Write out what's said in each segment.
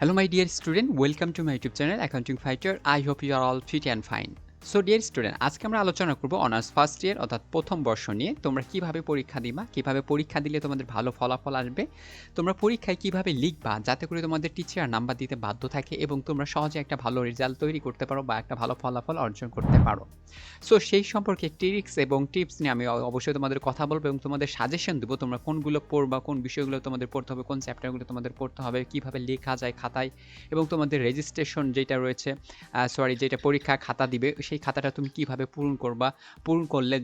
Hello, my dear student. Welcome to my YouTube channel, Accounting Fighter. I hope you are all fit and fine. So dear student আজকে আমরা আলোচনা করব honours first year অর্থাৎ প্রথম বর্ষ নিয়ে। তোমরা কীভাবে পরীক্ষা দিবা? কীভাবে পরীক্ষা দিলে তোমাদের ভালো ফলাফল আসবে? তোমরা পরীক্ষায় কীভাবে লিখবা? যাতে করে তোমাদের টিচার নাম্বার দিতে বাধ্য থাকে এবং তোমরা সহজে একটা ভালো রেজাল্ট তৈরি করতে পারো বা একটা ভালো ফলাফল অর্জন করতে পারো। সো সেই সম্পর্কে ট্রিক্স এবং টিপস নিয়ে আমি অবশ্যই তোমাদের কথা বলব এবং তোমাদের সাজেশন দেবো তোমরা কোনগুলো পড়বা, কোন বিষয়গুলো তোমাদের পড়তে হবে, কোন চ্যাপ্টারগুলো তোমাদের পড়তে হবে, কীভাবে লেখা যায় খাতায় এবং তোমাদের রেজিস্ট্রেশন যেটা রয়েছে সরি যেটা পরীক্ষা খাতা দিবে সেই খাতাটা তুমি কীভাবে পূরণ করবা, পূরণ করলে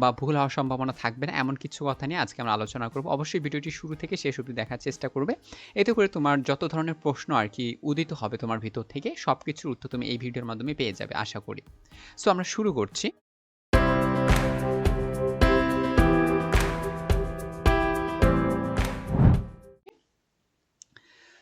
বা ভুল হওয়ার সম্ভাবনা থাকবে না, এমন কিছু কথা নিয়ে আজকে আমরা আলোচনা করব। অবশ্যই ভিডিওটি শুরু থেকে শেষ অবধি দেখার চেষ্টা করবে। এতে করে তোমার যত ধরনের প্রশ্ন আর কি উদিত হবে তোমার ভিতর থেকে সব কিছুর উত্তর তুমি এই ভিডিওর মাধ্যমে পেয়ে যাবে, আশা করি। সো আমরা শুরু করছি।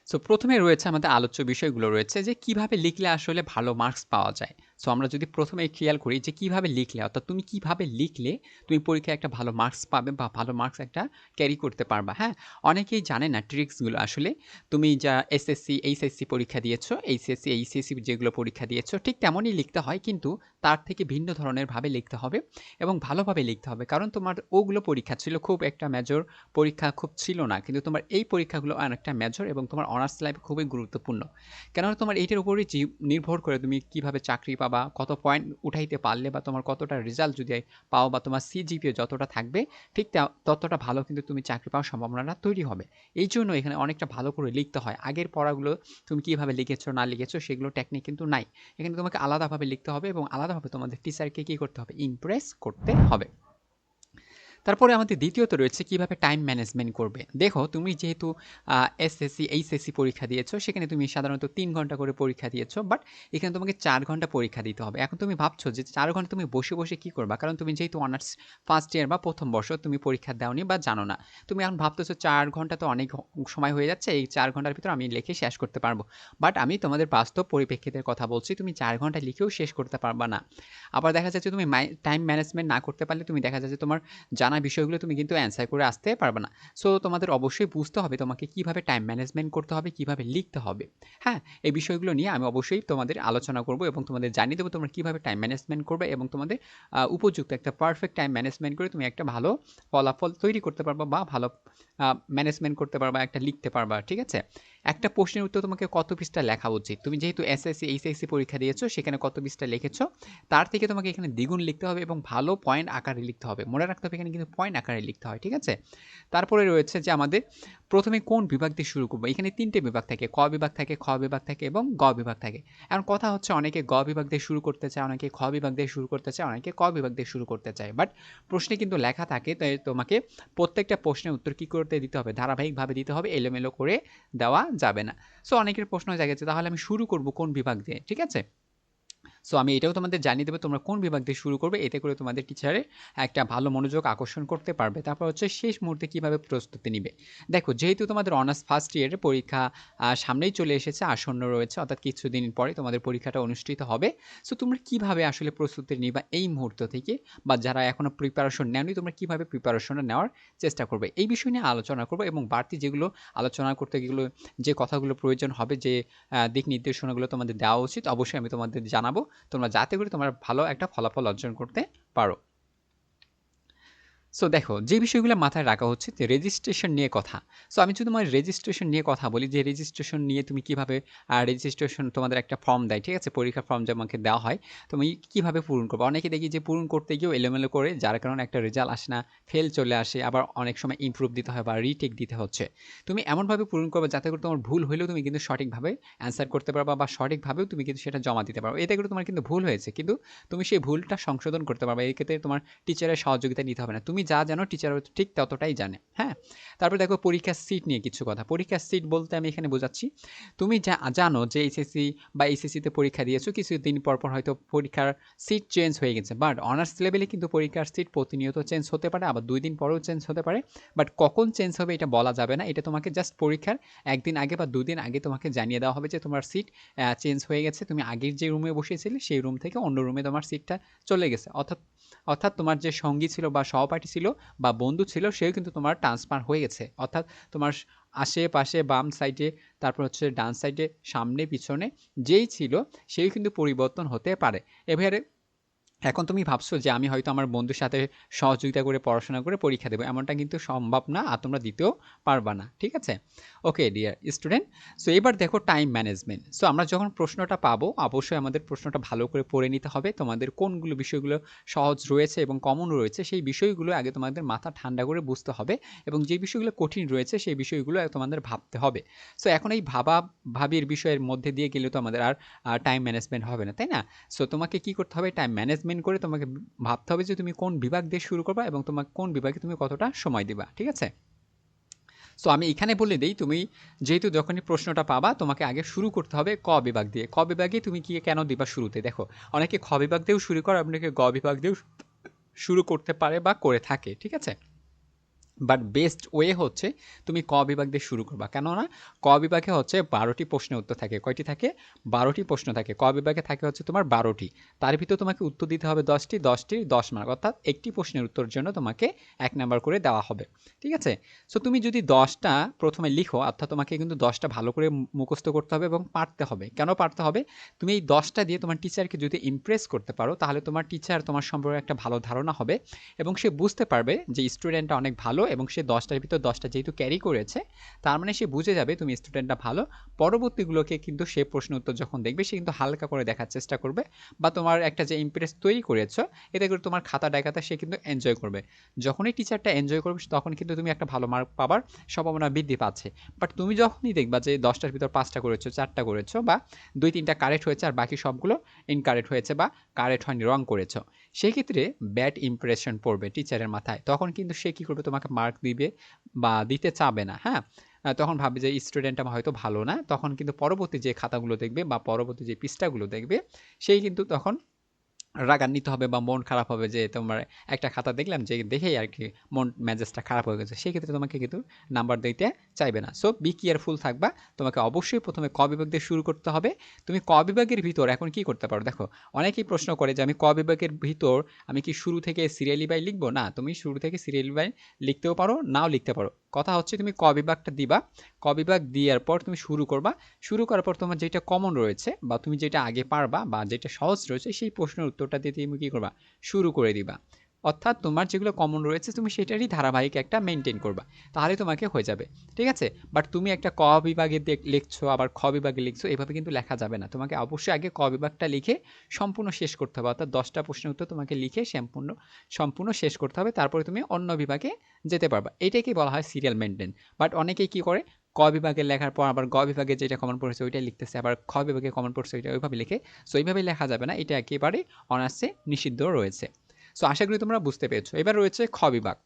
সো প্রথমে রয়েছে আমাদের আলোচ্য বিষয়গুলো রয়েছে যে কীভাবে লিখলে আসলে ভালো মার্কস পাওয়া যায়। সো আমরা যদি প্রথমে খেয়াল করি যে কীভাবে লিখলে, অর্থাৎ তুমি কীভাবে লিখলে তুমি পরীক্ষায় একটা ভালো মার্কস পাবে বা ভালো মার্কস একটা ক্যারি করতে পারবা হ্যাঁ? অনেকেই জানে না ট্রিক্সগুলো আসলে। তুমি যা এসএসসি এইচএসসি পরীক্ষা দিয়েছ এইচএসসি এইচএসসি যেগুলো পরীক্ষা দিয়েছ, ঠিক তেমনই লিখতে হয় কিন্তু তার থেকে ভিন্ন ধরনের ভাবে লিখতে হবে এবং ভালোভাবে লিখতে হবে। কারণ তোমার ওগুলো পরীক্ষা ছিল, খুব একটা মেজর পরীক্ষা খুব ছিল না, কিন্তু তোমার এই পরীক্ষাগুলো অনেকটা মেজর এবং তোমার অনার্স লাইফ খুবই গুরুত্বপূর্ণ। কেননা তোমার এইটার উপরই নির্ভর করে তুমি কীভাবে চাকরি পাবা, কত পয়েন্ট উঠাইতে পারলে বা তোমার কতটা রেজাল্ট যদি পাও বা তোমার সিজিপিএ যতটা থাকবে, ঠিক ততটা ভালো কিন্তু তুমি চাকরি পাওয়ার সম্ভাবনাটা তৈরি হবে। এই জন্য এখানে অনেকটা ভালো করে লিখতে হয়। আগের পড়াগুলো তুমি কীভাবে লিখেছো, না লিখেছো, সেগুলো টেকনিক কিন্তু নাই। এখানে তোমাকে আলাদাভাবে লিখতে হবে এবং আলাদাভাবে তোমাদের টিচারকে কী করতে হবে? ইমপ্রেস করতে হবে। তারপরে আমাদের দ্বিতীয়ত রয়েছে কীভাবে টাইম ম্যানেজমেন্ট করবে। দেখো, তুমি যেহেতু এসএসসি এইচএসসি পরীক্ষা দিয়েছ, সেখানে তুমি সাধারণত তিন ঘণ্টা করে পরীক্ষা দিয়েছ বাট এখানে তোমাকে চার ঘণ্টা পরীক্ষা দিতে হবে। এখন তুমি ভাবছ যে চার ঘণ্টা তুমি বসে বসে কি করবা? কারণ তুমি যেহেতু অনার্স ফার্স্ট ইয়ার বা প্রথম বর্ষ, তুমি পরীক্ষা দাওনি বা জানো না। তুমি এখন ভাবতেছো চার ঘণ্টা তো অনেক সময় হয়ে যাচ্ছে, এই চার ঘণ্টার ভিতর আমি লিখে শেষ করতে পারব। বাট আমি তোমাদের বাস্তব পরিপ্রেক্ষিতের কথা বলছি, তুমি চার ঘণ্টা লিখেও শেষ করতে পারবা না। আবার দেখা যাচ্ছে তুমি টাইম ম্যানেজমেন্ট না করতে পারলে, তুমি দেখা যাচ্ছে তোমার জানা বিষয়গুলো তুমি কিন্তু অ্যান্সার করে আসতে পারবে না। সো তোমাদের অবশ্যই বুঝতে হবে তোমাকে কীভাবে টাইম ম্যানেজমেন্ট করতে হবে, কীভাবে লিখতে হবে। হ্যাঁ এই বিষয়গুলো নিয়ে আমি অবশ্যই তোমাদের আলোচনা করব এবং তোমাদের জানিয়ে দেবো তোমরা কীভাবে টাইম ম্যানেজমেন্ট করবে এবং তোমাদের উপযুক্ত একটা পারফেক্ট টাইম ম্যানেজমেন্ট করে তুমি একটা ভালো ফলাফল তৈরি করতে পারবা বা ভালো ম্যানেজমেন্ট করতে পারবা, একটা লিখতে পারবা, ঠিক আছে? একটা প্রশ্নের উত্তর তোমাকে কত পৃষ্ঠা লেখা উচিত তুমি যেহেতু এসএসসি এইচএসসি পরীক্ষা দিয়েছ, সেখানে কত পৃষ্ঠা লিখেছো? তার থেকে তোমাকে এখানে দ্বিগুণ লিখতে হবে এবং ভালো পয়েন্ট আকারে লিখতে হবে। মনে রাখতে হবে এখানে কিন্তু পয়েন্ট আকারে লিখতে হয়, ঠিক আছে? তারপরে রয়েছে যে আমাদের প্রথমে কোন বিভাগ দিয়ে শুরু করব? এখানে তিনটে বিভাগ থাকে ক বিভাগ থাকে, খ বিভাগ থাকে এবং গ বিভাগ থাকে। এখন কথা হচ্ছে অনেকে গ বিভাগ দিয়ে শুরু করতে চায়, অনেকে খ বিভাগ দিয়ে শুরু করতে চায়, অনেকে ক বিভাগ দিয়ে শুরু করতে চায়। বাট প্রশ্নে কিন্তু লেখা থাকে, তাই তোমাকে প্রত্যেকটা প্রশ্নের উত্তর কী করতে দিতে হবে? ধারাবাহিকভাবে দিতে হবে, এলোমেলো করে দেওয়া যাবে না। সো অনেকের প্রশ্ন জায়গাছে তাহলে আমি শুরু করব কোন বিভাগ দিয়ে? ঠিক আছে? সো আমি এটাও তোমাদের জানিয়ে দেবো তোমরা কোন বিভাগ দিয়ে শুরু করবে। এতে করে তোমাদের টিচারে একটা ভালো মনোযোগ আকর্ষণ করতে পারবে। তারপর হচ্ছে শেষ মুহূর্তে কীভাবে প্রস্তুতি নিবে। দেখো, যেহেতু তোমাদের অনার্স ফার্স্ট ইয়ারের পরীক্ষা সামনেই চলে এসেছে, আসন্ন রয়েছে, অর্থাৎ কিছুদিন পরে তোমাদের পরীক্ষাটা অনুষ্ঠিত হবে। সো তোমরা কীভাবে আসলে প্রস্তুতি নিবা এই মুহূর্ত থেকে? বা যারা এখনও প্রিপারেশন নেওনি, তোমরা কীভাবে প্রিপারেশনটা নেওয়ার চেষ্টা করবে? এই বিষয় নিয়ে আলোচনা করব এবং বাড়তি যেগুলো আলোচনা করতে গেলে যে কথাগুলো প্রয়োজন হবে, যে দিক নির্দেশনাগুলো তোমাদের দেওয়া উচিত, অবশ্যই আমি তোমাদের জানাব। তোমরা যাতে করে তোমরা ভালো একটা ফলাফল অর্জন করতে পারো। সো দেখো, যে বিষয়গুলো মাথায় রাখা হচ্ছে যে রেজিস্ট্রেশন নিয়ে কথা। সো আমি যদি তোমার রেজিস্ট্রেশন নিয়ে কথা বলি, যে রেজিস্ট্রেশন নিয়ে তুমি কীভাবে রেজিস্ট্রেশন তোমাদের একটা ফর্ম দেয়, ঠিক আছে? পরীক্ষার ফর্ম যে আমাকে দেওয়া হয়, তুমি কীভাবে পূরণ করবে? অনেকে দেখি যে পূরণ করতে গিয়েও এলোমেলো করে, যার কারণে একটা রেজাল্ট আসে না ফেল চলে আসে, আবার অনেক সময় ইমপ্রুভ দিতে হয় বা রিটেক দিতে হচ্ছে। তুমি এমনভাবে পূরণ করবে যাতে করে তোমার ভুল হলেও তুমি কিন্তু সঠিকভাবে অ্যান্সার করতে পারবা বা সঠিকভাবেও তুমি কিন্তু সেটা জমা দিতে পারো এতে করে তোমার কিন্তু ভুল হয়েছে, কিন্তু তুমি সেই ভুলটা সংশোধন করতে পারবে। এই ক্ষেত্রে তোমার টিচারের সহযোগিতা নিতে হবে না। তুমি যা জানো টিচার ঠিক ততটাই জানে হ্যাঁ? তারপরে দেখো পরীক্ষার সিট নিয়ে কিছু কথা। পরীক্ষার সিট বলতে আমি এখানে বোঝাচ্ছি, তুমি যা জানো যে এইচএসসি বা এইচএসসিতে পরীক্ষা দিয়েছ, কিছুদিন পর পর হয়তো পরীক্ষার সিট চেঞ্জ হয়ে গেছে। বাট অনার্স লেভেলে কিন্তু পরীক্ষার সিট প্রতিনিয়ত চেঞ্জ হতে পারে, আবার দুই দিন পরেও চেঞ্জ হতে পারে। বাট কখন চেঞ্জ হবে এটা বলা যাবে না, এটা তোমাকে জাস্ট পরীক্ষার একদিন আগে বা দুদিন আগে তোমাকে জানিয়ে দেওয়া হবে যে তোমার সিট চেঞ্জ হয়ে গেছে। তুমি আগের যে রুমে বসেছিলে, সেই রুম থেকে অন্য রুমে তোমার সিটটা চলে গেছে। অর্থাৎ অর্থাৎ তোমার যে সঙ্গী ছিল বা সহপাঠী ছিল বা বন্ধু ছিল, সেও কিন্তু তোমার ট্রান্সফার হয়ে গেছে। অর্থাৎ তোমার আশেপাশে বাম সাইডে তারপর হচ্ছে ডান সাইডে সামনে, পিছনে যেই ছিল সেই কিন্তু পরিবর্তন হতে পারে। এবারে এখন তুমি ভাবছ যে আমি হয়তো আমার বন্ধুর সাথে সহযোগিতা করে, পড়াশোনা করে পরীক্ষা দেবো। এমনটা কিন্তু সম্ভব না আর তোমরা দিতেও পারবা না, ঠিক আছে? ওকে ডিয়ার স্টুডেন্ট সো এবার দেখো টাইম ম্যানেজমেন্ট সো আমরা যখন প্রশ্নটা পাবো, অবশ্যই আমাদের প্রশ্নটা ভালো করে পড়ে নিতে হবে। তোমাদের কোনগুলো বিষয়গুলো সহজ রয়েছে এবং কমন রয়েছে, সেই বিষয়গুলো আগে তোমাদের মাথা ঠান্ডা করে বুঝতে হবে এবং যে বিষয়গুলো কঠিন রয়েছে, সেই বিষয়গুলো তোমাদের ভাবতে হবে। সো এখন এই ভাবা ভাবির বিষয়ের মধ্যে দিয়ে গেলে তো আমাদের আর টাইম ম্যানেজমেন্ট হবে না, তাই না? সো তোমাকে কি করতে হবে? টাইম ম্যানেজমেন্ট ম্যানেজমেন্ট করে তোমাকে ভাবতে হবে যে তুমি কোন বিভাগ দিয়ে শুরু করবা এবং তোমার কোন বিভাগে তুমি কতটা সময় দিবা, ঠিক আছে? সো আমি এখানে বলে দিই, তুমি যেহেতু যখনই প্রশ্নটা পাবা, তোমাকে আগে শুরু করতে হবে ক বিভাগ দিয়ে। ক বিভাগে তুমি কি কেন দিবা শুরুতে? দেখো, অনেকে খ বিভাগ দিয়েও শুরু করে, অনেকে গ বিভাগ দিয়েও শুরু করতে পারে বা করে থাকে, ঠিক আছে? বাট বেস্ট ওয়ে হচ্ছে তুমি ক বিভাগ দিয়ে শুরু করবা। কেননা ক বিভাগে হচ্ছে বারোটি প্রশ্নের উত্তর থাকে। কয়টি থাকে? বারোটি প্রশ্ন থাকে। ক বিভাগে থাকে হচ্ছে তোমার বারোটি। তার ভিতর তোমাকে উত্তর দিতে হবে দশটি। দশটি দশ মার্ক অর্থাৎ একটি প্রশ্নের উত্তরের জন্য তোমাকে এক নাম্বার করে দেওয়া হবে। ঠিক আছে? সো তুমি যদি দশটা প্রথমে লিখো, অর্থাৎ তোমাকে কিন্তু দশটা ভালো করে মুখস্থ করতে হবে এবং পারতে হবে। কেন পারতে হবে? তুমি এই দশটা দিয়ে তোমার টিচারকে যদি ইমপ্রেস করতে পারো, তাহলে তোমার টিচার তোমার সম্পর্কে একটা ভালো ধারণা হবে এবং সে বুঝতে পারবে যে স্টুডেন্টটা অনেক ভালো এবং সে দশটার ভিতর দশটা যেহেতু ক্যারি করেছে, তার মানে সে বুঝে যাবে তুমি স্টুডেন্টটা ভালো। পরবর্তীগুলোকে কিন্তু সে প্রশ্ন উত্তর যখন দেখবে, সে কিন্তু হালকা করে দেখার চেষ্টা করবে বা তোমার একটা যে ইমপ্রেস তৈরি করেছ, এতে করে তোমার খাতা ডাকাতা সে কিন্তু এনজয় করবে। যখনই টিচারটা এনজয় করবে, তখন কিন্তু তুমি একটা ভালো মার্ক পাবার সম্ভাবনা বৃদ্ধি পাচ্ছে। বাট তুমি যখনই দেখবা যে দশটার ভিতর পাঁচটা করেছ, চারটা করেছ বা দুই তিনটা কারেক্ট হয়েছে আর বাকি সবগুলো ইনকারেক্ট হয়েছে বা কারেক্ট হয়নি রং করেছ, সেক্ষেত্রে ব্যাড ইমপ্রেশন পড়বে টিচারের মাথায়। তখন কিন্তু সে কী করবে? তোমাকে মার্ক দিবে বা দিতে চাবে না হ্যাঁ? তখন ভাবে যে স্টুডেন্ট আমার হয়তো ভালো না। তখন কিন্তু পরবর্তী যে খাতাগুলো দেখবে বা পরবর্তী যে পৃষ্ঠাগুলো দেখবে, সেই কিন্তু তখন রাগান্বিত হবে বা মন খারাপ হবে যে তোমার একটা খাতা দেখলাম যে দেখেই আর কি মন ম্যাজেজটা খারাপ হয়ে গেছে, সেক্ষেত্রে তোমাকে কিন্তু নাম্বার দিতে চাইবে না। সো বি কেয়ারফুল থাকবা। তোমাকে অবশ্যই প্রথমে ক বিভাগ দিয়ে শুরু করতে হবে। তুমি ক বিভাগের ভিতর এখন কি করতে পারো? দেখো, অনেকেই প্রশ্ন করে যে আমি ক বিভাগের ভিতর আমি কি শুরু থেকে সিরিয়ালি বাই লিখব? না, তুমি শুরু থেকে সিরিয়ালি বাই লিখতেও পারো, নাও লিখতে পারো। কথা হচ্ছে তুমি ক বিভাগটা দিবা। ক দেওয়ার পর তুমি শুরু করবা। শুরু করার পর তোমার যেটা কমন রয়েছে বা তুমি যেটা আগে পারবা বা যেটা সহজ রয়েছে, সেই প্রশ্নের উত্তরটা দিয়ে তুমি কী করবা? শুরু করে দিবা। অর্থাৎ তোমার যেগুলো কমন রয়েছে, তুমি সেটারই ধারাবাহিক একটা মেনটেন করবা। তাহলে তোমাকে হয়ে যাবে। ঠিক আছে? বাট তুমি একটা ক বিভাগে লিখছো, আবার খ বিভাগে লিখছো, এভাবে কিন্তু লেখা যাবে না। তোমাকে অবশ্যই আগে ক বিভাগটা লিখে সম্পূর্ণ শেষ করতে হবে। অর্থাৎ দশটা প্রশ্নের উত্তর তোমাকে লিখে সম্পূর্ণ সম্পূর্ণ শেষ করতে হবে। তারপরে তুমি অন্য বিভাগে যেতে পারবা। এটাকেই বলা হয় সিরিয়াল মেনটেন বাট অনেকেই কী করে? ক বিভাগে লেখার পর আবার গ বিভাগে যেটা কমন পড়েছে ওইটাই লিখতেছে, আবার খ বিভাগে কমন পড়ছে ওইটা ওইভাবে লিখে সো এইভাবে লেখা যাবে না, এটা একেবারে অনার্সে নিষিদ্ধ রয়েছে। সো আশা করি তোমরা বুঝতে পেরেছ। এবার রয়েছে খ বিভাগ।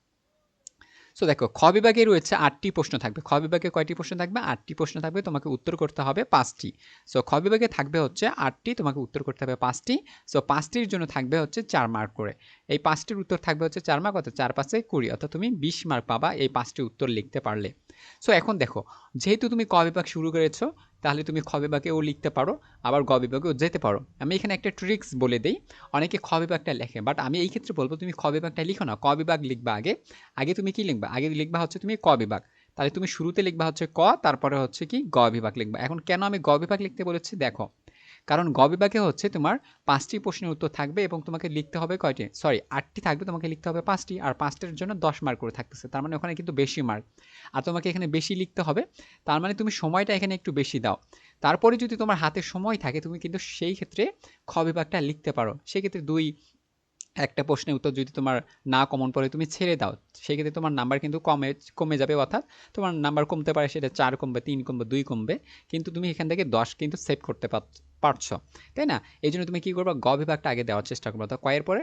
সো দেখো, খ বিভাগে রয়েছে আটটি প্রশ্ন থাকবে। খ বিভাগে কয়টি প্রশ্ন থাকবে? আটটি প্রশ্ন থাকবে, তোমাকে উত্তর করতে হবে পাঁচটি। সো খ বিভাগে থাকবে হচ্ছে আটটি, তোমাকে উত্তর করতে হবে পাঁচটি। সো পাঁচটির জন্য থাকবে হচ্ছে চার মার্ক করে। এই পাঁচটির উত্তর থাকবে হচ্ছে চার মার্ক, অর্থাৎ চার পাঁচে কুড়ি, অর্থাৎ তুমি বিশ মার্ক পাবা এই পাঁচটি উত্তর লিখতে পারলে। সো এখন দেখো, যেহেতু তুমি ক বিভাগ শুরু করেছ তাহলে তুমি খ বিভাগেও লিখতে পারো, আবার গ বিভাগেও যেতে পারো। আমি এখানে একটা ট্রিক্স বলে দিই, অনেকে খ বিভাগটা লেখে বাট আমি এই ক্ষেত্রে বলব তুমি খ বিভাগটা লিখো না, ক বিভাগ লিখবা আগে আগে তুমি কি লিখবা? আগে লিখবা হচ্ছে তুমি ক বিভাগ। তাহলে তুমি শুরুতে লিখবা হচ্ছে ক, তারপরে হচ্ছে কি গ বিভাগ লিখবা। এখন কেন আমি গ বিভাগ লিখতে বলেছি? দেখো কারণ গ বিভাগে হচ্ছে তোমার পাঁচটি প্রশ্নের উত্তর থাকবে এবং তোমাকে লিখতে হবে কয়টি? সরি আটটি থাকবে, তোমাকে লিখতে হবে পাঁচটি, আর পাঁচটির জন্য দশ মার্ক করে থাকতেছে। তার মানে ওখানে কিন্তু বেশি মার্ক আর তোমাকে এখানে বেশি লিখতে হবে, তার মানে তুমি সময়টা এখানে একটু বেশি দাও। তারপরে যদি তোমার হাতে সময় থাকে, তুমি কিন্তু সেই ক্ষেত্রে খ বিভাগটা লিখতে পারো। সেক্ষেত্রে দুই একটা প্রশ্নের উত্তর যদি তোমার না কমন পড়ে, তুমি ছেড়ে দাও। সেক্ষেত্রে তোমার নাম্বার কিন্তু কমে কমে যাবে, অর্থাৎ তোমার নাম্বার কমতে পারে সেটা চার কমবে, তিন কমবে, দুই কমবে, কিন্তু তুমি এখান থেকে দশ কিন্তু সেভ করতে পারছ। তাই না? এই জন্য তুমি কী করবা? গ বিভাগটা আগে দেওয়ার চেষ্টা করব তো কয়ের পরে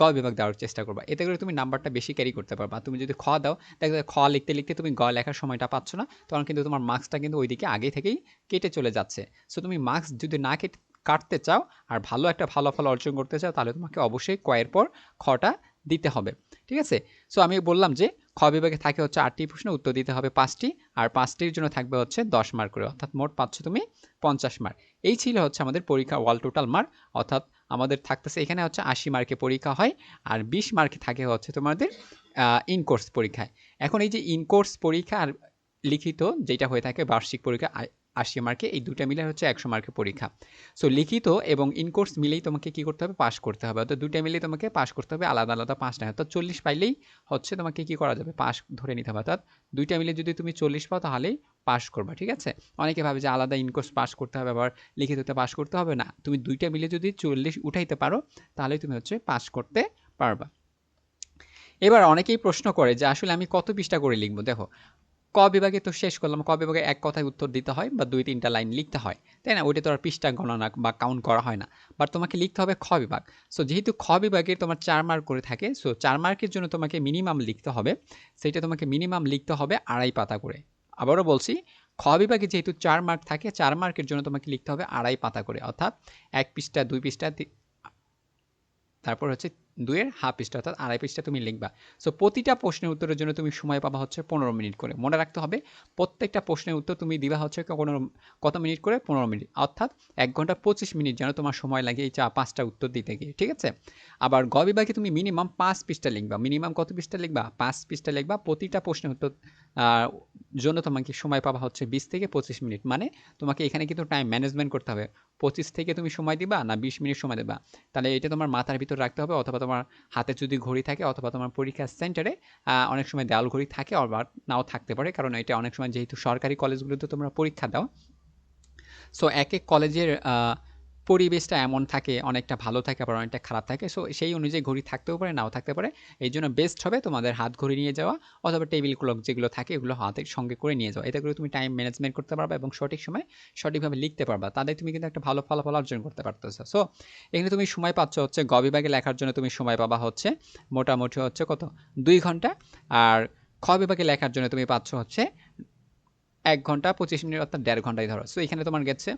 গ বিভাগ দেওয়ার চেষ্টা করবা। এতে করে তুমি নাম্বারটা বেশি ক্যারি করতে পারবা। তুমি যদি খ দাও দেখবে খ লিখতে লিখতে তুমি গ লেখার সময়টা পাচ্ছ না, তখন কিন্তু তোমার মার্কসটা কিন্তু ওইদিকে আগে থেকেই কেটে চলে যাচ্ছে। সো তুমি মার্কস যদি না কেটে কাটতে চাও আর ভালো একটা ভালো ফল অর্জন করতে চাও, তাহলে তোমাকে অবশ্যই কয়ের পর খটা দিতে হবে। ঠিক আছে? সো আমি বললাম যে খ বিভাগে থাকে হচ্ছে আটটি প্রশ্ন, উত্তর দিতে হবে পাঁচটি আর পাঁচটির জন্য থাকবে হচ্ছে দশ মার্ক করে, অর্থাৎ মোট পাচ্ছ তুমি পঞ্চাশ মার্ক এই ছিল হচ্ছে আমাদের পরীক্ষা ওয়াল টোটাল মার্ক অর্থাৎ আমাদের থাকতেছে এখানে হচ্ছে আশি মার্কে পরীক্ষা হয় আর বিশ মার্কে থাকে হচ্ছে তোমাদের ইনকোর্স পরীক্ষায়। এখন এই যে ইনকোর্স পরীক্ষা আর লিখিত যেটা হয়ে থাকে বার্ষিক পরীক্ষা আশি মার্কে, এই দুটা মিলে হচ্ছে একশো মার্কের পরীক্ষা। সো লিখিত এবং ইনকোর্স মিলেই তোমাকে কি করতে হবে? পাস করতে হবে। অর্থাৎ দুটা মিলেই তোমাকে পাস করতে হবে, আলাদা আলাদা পাঁচটা অর্থাৎ চল্লিশ পাইলেই হচ্ছে তোমাকে কি করা যাবে? পাস ধরে নিতে হবে। অর্থাৎ দুইটা মিলে যদি তুমি চল্লিশ পাও, তাহলেই পাস করবা, ঠিক আছে? অনেকে ভাবে যে আলাদা ইনকোর্স পাস করতে হবে, আবার লিখিততে পাস করতে হবে? না। তুমি দুইটা মিলে যদি চল্লিশ উঠাইতে পারো তাহলে তুমি হচ্ছে পাস করতে পারবা। এবার অনেকেই প্রশ্ন করে যে আসলে আমি কত পৃষ্ঠা করে লিখব? দেখো ক বিভাগে তো শেষ করলাম। ক বিভাগে এক কথায় উত্তর দিতে হয় বা দুই, তিনটা লাইন লিখতে হয়। তাই না? ওইটা তো আর পৃষ্ঠা গণনা বা কাউন্ট করা হয় না। বাট তোমাকে লিখতে হবে খ বিভাগ। সো যেহেতু খ বিভাগে তোমার চার মার্ক করে থাকে সো চার মার্কের জন্য তোমাকে মিনিমাম লিখতে হবে। সেটা তোমাকে মিনিমাম লিখতে হবে আড়াই পাতা করে। আবারও বলছি, খ বিভাগে যেহেতু চার মার্ক থাকে, চার মার্কের জন্য তোমাকে লিখতে হবে আড়াই পাতা করে। অর্থাৎ এক পৃষ্ঠা, দুই পৃষ্ঠা তারপর হচ্ছে দুইয়ের হাফ পৃষ্ঠা, অর্থাৎ আড়াই পৃষ্ঠা তুমি লিখবা। সো প্রতিটা প্রশ্নের উত্তরের জন্য তুমি সময় পাবা হচ্ছে পনেরো মিনিট করে। মনে রাখতে হবে, প্রত্যেকটা প্রশ্নের উত্তর তুমি দিবা হচ্ছে কোনো কত মিনিট করে? পনেরো মিনিট। অর্থাৎ এক ঘণ্টা পঁচিশ মিনিট যেন তোমার সময় লাগে এই চা পাঁচটা উত্তর দিতে গিয়ে, ঠিক আছে? আবার গ বিভাগে তুমি মিনিমাম পাঁচ পৃষ্ঠা লিখবা। মিনিমাম কত পৃষ্ঠা লিখবা? পাঁচ পৃষ্ঠা লিখবা। প্রতিটা প্রশ্নের উত্তর জন্য তোমাকে সময় পাবা হচ্ছে বিশ থেকে পঁচিশ মিনিট। মানে তোমাকে এখানে কিন্তু টাইম ম্যানেজমেন্ট করতে হবে। পঁচিশ থেকে তুমি সময় দিবা না বিশ মিনিট সময় দেবা। তাহলে এটা তোমার মাথার ভিতর রাখতে হবে অথবা তোমার হাতে যদি ঘড়ি থাকে অথবা তোমার পরীক্ষা সেন্টারে অনেক সময় দেওয়াল ঘড়ি থাকে আবার নাও থাকতে পারে কারণ এটা অনেক সময় যেহেতু সরকারি কলেজগুলোতে তোমরা পরীক্ষা দাও। সো এক এক কলেজের পরিবেশটা এমন থাকে, অনেকটা ভালো থাকে, আবার অনেকটা খারাপ থাকে। সো সেই অনুযায়ী ঘড়ি থাকতেও পারে, নাও থাকতে পারে। এই জন্য বেস্ট হবে তোমাদের হাত ঘড়ি নিয়ে যাওয়া, অথবা টেবিল ক্লক যেগুলো থাকে, এগুলো হাতের সঙ্গে করে নিয়ে যাওয়া। এতে করে তুমি টাইম ম্যানেজমেন্ট করতে পারবা এবং সঠিক সময় সঠিকভাবে লিখতে পারবা। তাদের তুমি কিন্তু একটা ভালো ফলাফল অর্জন করতে পারতেছো। সো এখানে তুমি সময় পাচ্ছ হচ্ছে গবিভাগে লেখার জন্য তুমি সময় পাবা হচ্ছে মোটামুটি হচ্ছে কত? দুই ঘণ্টা। আর খ বিভাগে লেখার জন্য তুমি পাচ্ছ হচ্ছে এক ঘণ্টা, পঁচিশ মিনিট অর্থাৎ দেড় ঘন্টায় ধরো। সো এখানে তোমার গেছে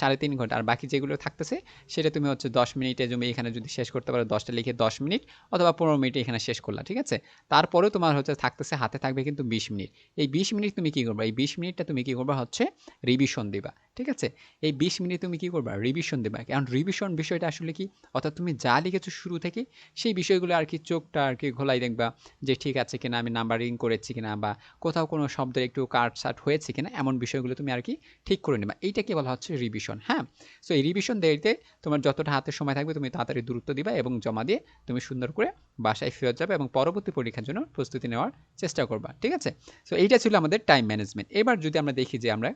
সাড়ে তিন ঘণ্টা। আর বাকি যেগুলো থাকতেছে, সেটা তুমি হচ্ছে দশ মিনিটে তুমি এখানে যদি শেষ করতে পারো, দশটা লিখে দশ মিনিট অথবা পনেরো মিনিটে এখানে শেষ করলা, ঠিক আছে? তারপরেও তোমার হচ্ছে থাকতেছে, হাতে থাকবে কিন্তু বিশ মিনিট। এই বিশ মিনিট তুমি কী করবা? এই বিশ মিনিটটা তুমি কী করবা হচ্ছে রিভিশন দিবা, ঠিক আছে? এই বিশ মিনিট তুমি কী করবা? রিভিশন দেবা। কারণ রিভিশন বিষয়টা আসলে কি? অর্থাৎ তুমি যা লিখেছো শুরু থেকে, সেই বিষয়গুলো আর কি চোখটা আর কি ঘোলাই দেখবা যে ঠিক আছে কিনা, আমি নাম্বারিং করেছি কিনা বা কোথাও কোনো শব্দের একটু কাট সাট হয়েছে কিনা এমন বিষয়গুলো তুমি আর কি ঠিক করে নেবা। এইটাকে বলা হচ্ছে রিভিশন হ্যাঁ? সো এই রিভিশন দেরিতে তোমার যতটা হাতে সময় থাকবে তুমি তাড়াতাড়ি দূরত্ব দিবা এবং জমা দিয়ে তুমি সুন্দর করে বাসায় ফেরত যাবে এবং পরবর্তী পরীক্ষার জন্য প্রস্তুতি নেওয়ার চেষ্টা করবা, ঠিক আছে? সো এইটা ছিল আমাদের টাইম ম্যানেজমেন্ট এবার যদি আমরা দেখি যে আমরা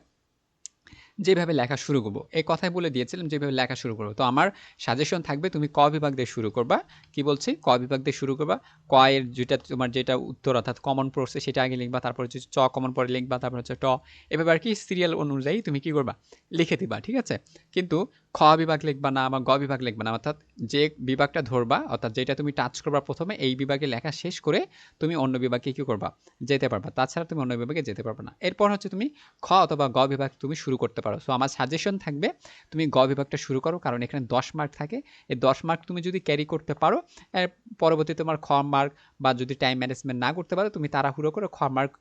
যেভাবে লেখা শুরু করব। এই কথাই বলে দিয়েছিলাম যেভাবে লেখা শুরু করব। তো আমার সাজেশন থাকবে তুমি ক বিভাগ দিয়ে শুরু করবা। কি বলছি? ক বিভাগ দিয়ে শুরু করবা। ক এর যেটা তোমার যেটা উত্তর অর্থাৎ কমন পড়ছে সেটা আগে লিখবা, তারপর হচ্ছে চ কমন পরে লিখবা, তারপর হচ্ছে ট। এভাবে আর কি সিরিয়াল অনুযায়ী তুমি কি করবা? লিখে দিবা, ঠিক আছে? কিন্তু খ বিভাগ লিখবা না বা গ বিভাগ লিখবা না, অর্থাৎ যে বিভাগটা ধরবা, অর্থাৎ যেটা তুমি টাচ করবা প্রথমে, এই বিভাগে লেখা শেষ করে তুমি অন্য বিভাগে কী করবা? যেতে পারবা। তাছাড়া তুমি অন্য বিভাগে যেতে পারবে না। এরপর হচ্ছে তুমি খ অথবা গ বিভাগ তুমি শুরু করতে পারো। সো আমার সাজেশন থাকবে, তুমি গ বিভাগটা শুরু করো, কারণ এখানে দশ মার্ক থাকে। এই দশ মার্ক তুমি যদি ক্যারি করতে পারো, এর পরবর্তী তোমার খ মার্ক বা যদি টাইম ম্যানেজমেন্ট না করতে পারো, তুমি তাড়াহুড়ো করে খ মার্ক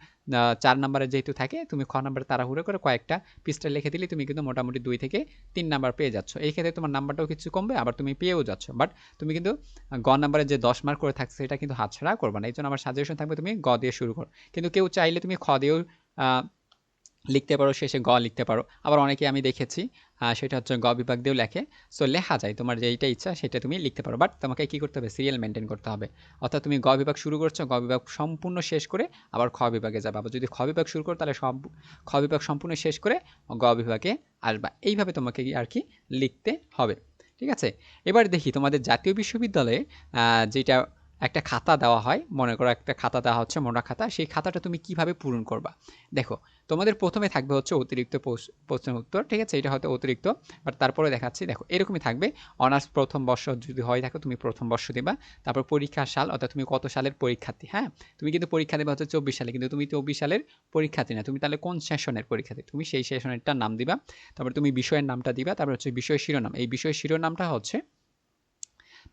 চার নাম্বারে যেহেতু থাকে, তুমি খ নাম্বারে তাড়াহুড়ো করে কয়েকটা পিসটা লিখে দিলে তুমি কিন্তু মোটামুটি দুই থেকে তিন নাম্বার পেয়ে যাচ্ছ। এই ক্ষেত্রে তোমার নাম্বারটাও কিছু কমবে, আবার তুমি পেয়েও যাচ্ছ। বাট তুমি কিন্তু গ নাম্বারে যে দশ মার্ক করে থাকছে, সেটা কিন্তু হাতছাড়া করবে না। এই জন্য আমার সাজেশন থাকবে তুমি গ দিয়ে শুরু করো। কিন্তু কেউ চাইলে তুমি খ দিয়েও লিখতে পারো, শেষে গ লিখতে পারো। আবার অনেকে আমি দেখেছি সেটা হচ্ছে গ বিভাগ দিয়েও লেখে। সো লেখা যায়, তোমার যেইটা ইচ্ছা সেটা তুমি লিখতে পারো। বাট তোমাকে কী করতে হবে? সিরিয়াল মেনটেন করতে হবে। অর্থাৎ তুমি গ বিভাগ শুরু করছ, গ বিভাগ সম্পূর্ণ শেষ করে আবার খ বিভাগে যাবে। আবার যদি খ বিভাগ শুরু করো, তাহলে সব খ বিভাগ সম্পূর্ণ শেষ করে গ বিভাগে আসবা। এইভাবে তোমাকে আর কি লিখতে হবে। ঠিক আছে? এবার দেখি, তোমাদের জাতীয় বিশ্ববিদ্যালয়ে যেটা একটা খাতা দেওয়া হয়, মনে করো একটা খাতা দেওয়া হচ্ছে মোটা খাতা, সেই খাতাটা তুমি কীভাবে পূরণ করবা? দেখো তোমাদের প্রথমে থাকবে হচ্ছে অতিরিক্ত প্রশ্ন উত্তর, ঠিক আছে? এটা হয়তো অতিরিক্ত বাট তারপরে দেখাচ্ছি। দেখো, এরকমই থাকবে। অনার্স প্রথম বর্ষ যদি হয় থাকো তুমি প্রথম বর্ষ দিবা। তারপর পরীক্ষার সাল, অর্থাৎ তুমি কত সালের পরীক্ষার্থী হ্যাঁ? তুমি কিন্তু পরীক্ষা দেবে হচ্ছে চব্বিশ সালে, কিন্তু তুমি চব্বিশ সালের পরীক্ষার্থী না। তুমি তাহলে কোন সেশনের পরীক্ষার্থী? তুমি সেই সেশনেরটার নাম দিবা। তারপর তুমি বিষয়ের নামটা দিবা। তারপর হচ্ছে বিষয় শিরোনাম। এই বিষয় শিরোনামটা হচ্ছে,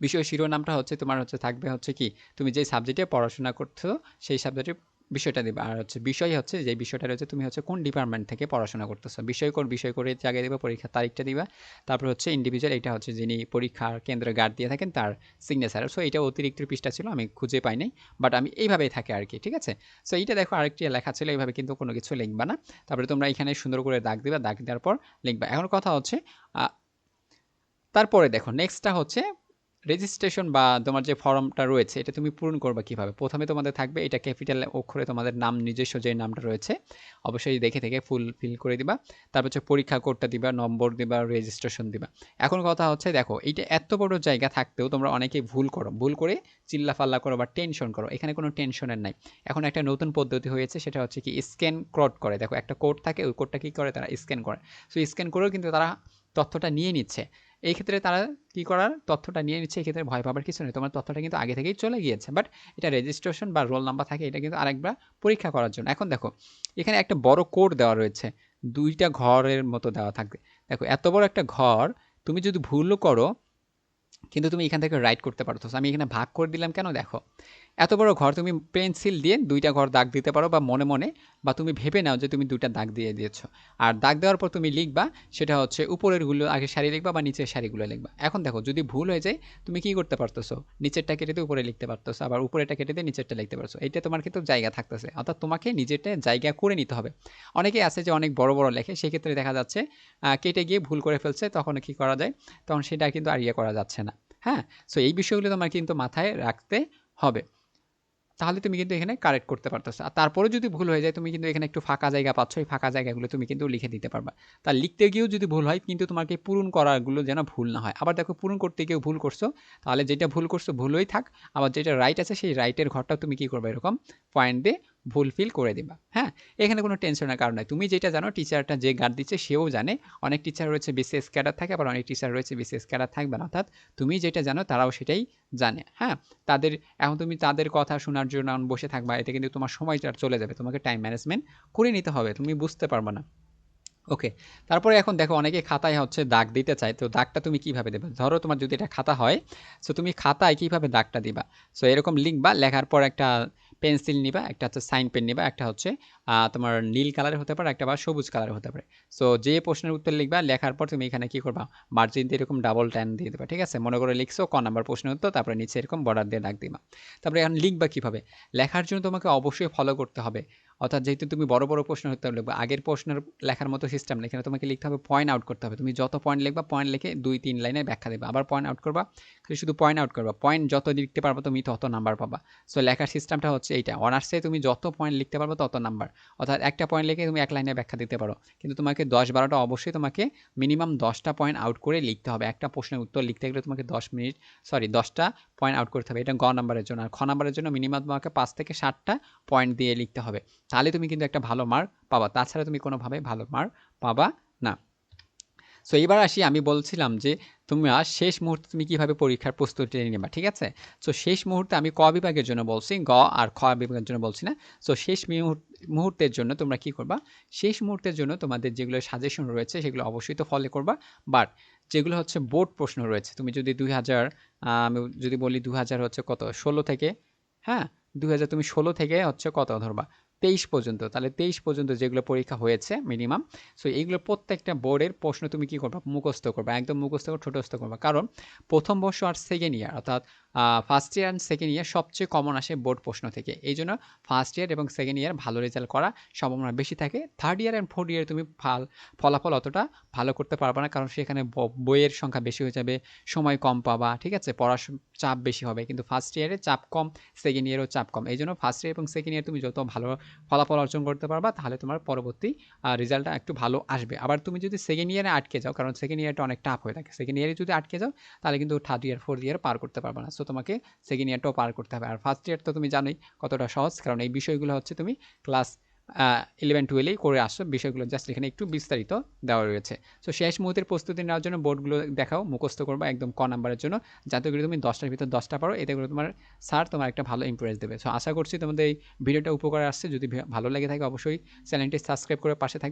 বিষয় শিরোনামটা হচ্ছে তোমার হচ্ছে থাকবে হচ্ছে কি? তুমি যে সাবজেক্টে পড়াশোনা করছ, সেই সাবজেক্টের বিষয়টা দিবা। আর হচ্ছে বিষয় হচ্ছে যে বিষয়টা রয়েছে, তুমি হচ্ছে কোন ডিপার্টমেন্ট থেকে পড়াশোনা করতেছো? বিষয় কোন, বিষয় করে জায়গায় দিবা, পরীক্ষার তারিখটা দিবা। তারপর হচ্ছে ইন্ডিভিজুয়াল এটা হচ্ছে যিনি পরীক্ষার কেন্দ্রে গার্ড দিয়ে থাকেন তার সিগনেচার সো এটা অতিরিক্ত পৃষ্ঠা ছিল, আমি খুঁজে পাই নাই বাট আমি এইভাবেই থাকে আর কি ঠিক আছে? সো এইটা দেখো আরেকটি লেখা ছিল, এইভাবে কিন্তু কোনো কিছু লিখবা না। তারপরে তোমরা এখানে সুন্দর করে দাগ দিবা, দাগ দেওয়ার পর লিখবা। এখন কথা হচ্ছে তারপরে দেখো নেক্সটটা হচ্ছে রেজিস্ট্রেশন বা তোমার যে ফর্মটা রয়েছে, এটা তুমি পূরণ করবে কীভাবে? প্রথমে তোমাদের থাকবে এটা ক্যাপিটাল অক্ষরে তোমাদের নাম, নিজস্ব যে নামটা রয়েছে, অবশ্যই দেখে থেকে ফুল ফিল করে দিবা। তারপর হচ্ছে পরীক্ষা কোডটা দিবা, নম্বর দিবা রেজিস্ট্রেশন দিবা। এখন কথা হচ্ছে দেখো, এইটা এত বড় জায়গা থাকতেও তোমরা অনেকেই ভুল করো। ভুল করে চিল্লা ফাল্লা করো বা টেনশন করো, এখানে কোনো টেনশনের নাই। এখন একটা নতুন পদ্ধতি হয়েছে, সেটা হচ্ছে কি স্ক্যান ক্রড করে। দেখো একটা কোড থাকে, ওই কোডটা কী করে? তারা স্ক্যান করে। সো স্ক্যান করেও কিন্তু তারা তথ্যটা নিয়ে নিচ্ছে। এই ক্ষেত্রে তারা কি করার? তথ্যটা নিয়ে নিচ্ছে, এই ক্ষেত্রে ভয় পাবার কিছু নেই। তোমার তথ্যটা কিন্তু আগে থেকেই চলে গিয়েছে। বাট এটা রেজিস্ট্রেশন বা রোল নাম্বার থাকে, এটা কিন্তু আরেকবার পরীক্ষা করার জন্য। এখন দেখো, এখানে একটা বড় কোড দেওয়া রয়েছে। দুইটা ঘরের মতো দেওয়া থাকবে। দেখো, এত বড় একটা ঘর, তুমি যদি ভুলও করো কিন্তু তুমি এখান থেকে রাইট করতে পারতো আমি এখানে ভাগ করে দিলাম কেন? দেখো, এত বড় ঘর তুমি পেন্সিল দিয়ে দুইটা ঘর দাগ দিতে পারো বা মনে মনে, বা তুমি ভেবে নাও যে তুমি দুইটা দাগ দিয়ে দিয়েছ। আর দাগ দেওয়ার পর তুমি লিখবা, সেটা হচ্ছে উপরেরগুলো আগে শাড়ি লিখবা বা নিচের শাড়িগুলো লিখবা। এখন দেখো, যদি ভুল হয়ে যায়, তুমি কি করতে পারতেছো? নিচেরটা কেটে দিয়ে উপরে লিখতে পারতেছো, আবার উপরেটা কেটে দিয়ে নিচেরটা লিখতে পারছ। এটা তোমার কিন্তু জায়গা থাকতেছে। অর্থাৎ তোমাকে নিজেরটা জায়গা করে নিতে হবে। অনেকে আছে যে অনেক বড় বড় লেখে, সেক্ষেত্রে দেখা যাচ্ছে কেটে গিয়ে ভুল করে ফেলছে, তখন কি করা যায়? তখন সেটা কিন্তু আর ইয়ে করা যাচ্ছে না। হ্যাঁ? সো এই বিষয়গুলো তোমার কিন্তু মাথায় রাখতে হবে। তাহলে তুমি কিন্তু এখানে কারেক্ট করতে পারতেছো। আর তারপরে যদি ভুল হয়ে যায়, তুমি কিন্তু এখানে একটু ফাঁকা জায়গা পাচ্ছ। এই ফাঁকা জায়গাগুলো তুমি কিন্তু লিখে দিতে পারবা। তা লিখতে গিয়েও যদি ভুল হয়, কিন্তু তোমাকে পূরণ করাগুলো যেন ভুল না হয়। আবার দেখো, পূরণ করতে গিয়েও ভুল করছ। তাহলে যেটা ভুল করছ, ভুলই থাক। আবার যেটা রাইট আছে, সেই রাইটের ঘরটাও তুমি কী করবে? এরকম পয়েন্ট দিয়ে ভুল ফিল করে দিবা। হ্যাঁ? এখানে কোনো টেনশনের কারণ নাই। তুমি যেটা জানো টিচারটা যে গার্ড দিচ্ছে, সেও জানে। অনেক টিচার রয়েছে বিসিএস ক্যাডার থাকে, আবার অনেক টিচার রয়েছে বিসিএস ক্যাডার থাকবে না। অর্থাৎ তুমি যেটা জানো, তারাও সেটাই জানে। হ্যাঁ? তাদের, এখন তুমি তাদের কথা শোনার জন্য বসে থাকবা, এতে কিন্তু তোমার সময়টা চলে যাবে। তোমাকে টাইম ম্যানেজমেন্ট করে নিতে হবে, তুমি বুঝতে পারবে না। ওকে তারপরে এখন দেখো, অনেকে খাতায় হচ্ছে দাগ দিতে চায়। তো দাগটা তুমি কীভাবে দেবে? ধরো তোমার যদি এটা খাতা হয় সো তুমি খাতায় কীভাবে দাগটা দিবা? সো এরকম লিখবা, লেখার পর একটা পেন্সিল নিবা, একটা হচ্ছে সাইন পেন নিবা, একটা হচ্ছে তোমার নীল কালারের হতে পারে, একটা বা সবুজ কালারের হতে পারে। সো, যে প্রশ্নের উত্তর লিখবা, লেখার পর তুমি এখানে কি করবা? মার্জিন দিয়ে এরকম ডাবল টাইম দিয়ে দেবা, ঠিক আছে? মনে করে লিখছো, ক নাম্বার প্রশ্নের উত্তর, তারপরে নিচে এরকম বর্ডার দিয়ে ডাক দিবা। তারপরে এখন লিখবা কীভাবে? লেখার জন্য তোমাকে অবশ্যই ফলো করতে হবে। অর্থাৎ যেহেতু তুমি বড় বড় প্রশ্ন হতে লিখবে। আগের প্রশ্নের লেখার মতো সিস্টেম না, এখানে তোমাকে লিখতে হবে পয়েন্ট আউট করতে হবে। তুমি যত পয়েন্ট লিখবা পয়েন্ট লিখে দুই, তিন লাইনে ব্যাখ্যা দেবে। আবার পয়েন্ট আউট করবা শুধু পয়েন্ট আউট করবা। পয়েন্ট যত লিখতে পারব, তুমি তত নাম্বার পাবা। সো লেখার সিস্টেমটা হচ্ছে এইটা। অনার্সে তুমি যত পয়েন্ট লিখতে পারব, তত নাম্বার অর্থাৎ একটা পয়েন্ট লিখে তুমি এক লাইনে ব্যাখ্যা দিতে পারো। কিন্তু তোমাকে দশ বারোটা অবশ্যই তোমাকে মিনিমাম দশটা পয়েন্ট আউট করে লিখতে হবে। একটা প্রশ্নের উত্তর লিখতে গেলে তোমাকে দশ মিনিট সরি দশটা পয়েন্ট আউট করতে হবে। এটা গ নাম্বারের জন্য। আর খ নাম্বারের জন্য মিনিমাম তোমাকে পাঁচ থেকে ষাটটা পয়েন্ট দিয়ে লিখতে হবে। তাহলে তুমি কিন্তু একটা ভালো মার্ক পাবা। তাছাড়া তুমি কোনোভাবে ভালো মার্ক পাবা না। সো এবার আসি, আমি বলছিলাম যে তুমি শেষ মুহূর্তে তুমি কীভাবে পরীক্ষার প্রস্তুতি নেবা, ঠিক আছে? সো শেষ মুহূর্তে আমি ক বিভাগের জন্য বলছি, গ আর খ বিভাগের জন্য বলছি না। সো শেষ মুহূর্তের জন্য তোমরা কি করবা? শেষ মুহূর্তের জন্য তোমাদের যেগুলো সাজেশন রয়েছে সেগুলো অবশ্যই তো ফলো করবা। বাট যেগুলো হচ্ছে বোর্ড প্রশ্ন রয়েছে, তুমি যদি দুই হাজার, আমি, যদি বলি দু হাজার হচ্ছে কত? ষোলো থেকে হ্যাঁ? দু হাজার তুমি ষোলো থেকে হচ্ছে কত ধরবা? তেইশ পর্যন্ত, তাহলে তেইশ পর্যন্ত যেগুলো পরীক্ষা হয়েছে মিনিমাম সো এইগুলো প্রত্যেকটা বোর্ডের প্রশ্ন তুমি কী করবা? মুখস্থ করবা, একদম মুখস্থ করে ছোটস্থ করবা। কারণ প্রথম বর্ষ আর সেকেন্ড ইয়ার অর্থাৎ first year and second year সবচেয়ে কমন আসে বোর্ড প্রশ্ন থেকে। এই জন্য ফার্স্ট ইয়ার এবং সেকেন্ড ইয়ার ভালো রেজাল্ট করা সম্ভাবনা বেশি থাকে। থার্ড ইয়ার অ্যান্ড ফোর্থ ইয়ারে তুমি ভালো, ফলাফল অতটা ভালো করতে পারবে না, কারণ সেখানে বইয়ের সংখ্যা বেশি হয়ে যাবে, সময় কম পাবা, ঠিক আছে? পড়ার চাপ বেশি হবে, কিন্তু ফার্স্ট ইয়ারে চাপ কম সেকেন্ড ইয়ারেও চাপ কম। এই জন্য ফার্স্ট ইয়ার এবং সেকেন্ড ইয়ার তুমি যত ভালো ফলাফল অর্জন করতে পারবা, তাহলে তোমার পরবর্তী রেজাল্টটা একটু ভালো আসবে। আবার তুমি যদি সেকেন্ড ইয়ারে আটকে যাও, কারণ সেকেন্ড ইয়ারটা অনেক টাফ হয়ে থাকে। সেকেন্ড ইয়ারে যদি আটকে যাও, তাহলে কিন্তু থার্ড ইয়ার ফোর্থ ইয়ার পার করতে পারবে না। সো তোমাকে সেকেন্ড ইয়ারটাও পার করতে হবে। আর ফার্স্ট ইয়ার তো তুমি জানোই কতটা সহজ, কারণ এই বিষয়গুলো হচ্ছে তুমি ক্লাস ইলেভেন টুয়েলভেই করে আসো। বিষয়গুলো জাস্ট এখানে একটু বিস্তারিত দেওয়া রয়েছে। সো শেষ মুহূর্তের প্রস্তুতি নেওয়ার জন্য বোর্ডগুলো দেখাও, মুখস্থ করব একদম ক নাম্বারের জন্য, যাতে করে তুমি দশটার ভিতর দশটা পারো। এতে করে তোমার স্যার তোমার একটা ভালো ইম্প্রেস দেবে। সো আশা করছি তোমাদের এই ভিডিওটা উপকার আসছে। যদি ভালো লাগে থাকে অবশ্যই চ্যানেলটি সাবস্ক্রাইব করে পাশে থাকবে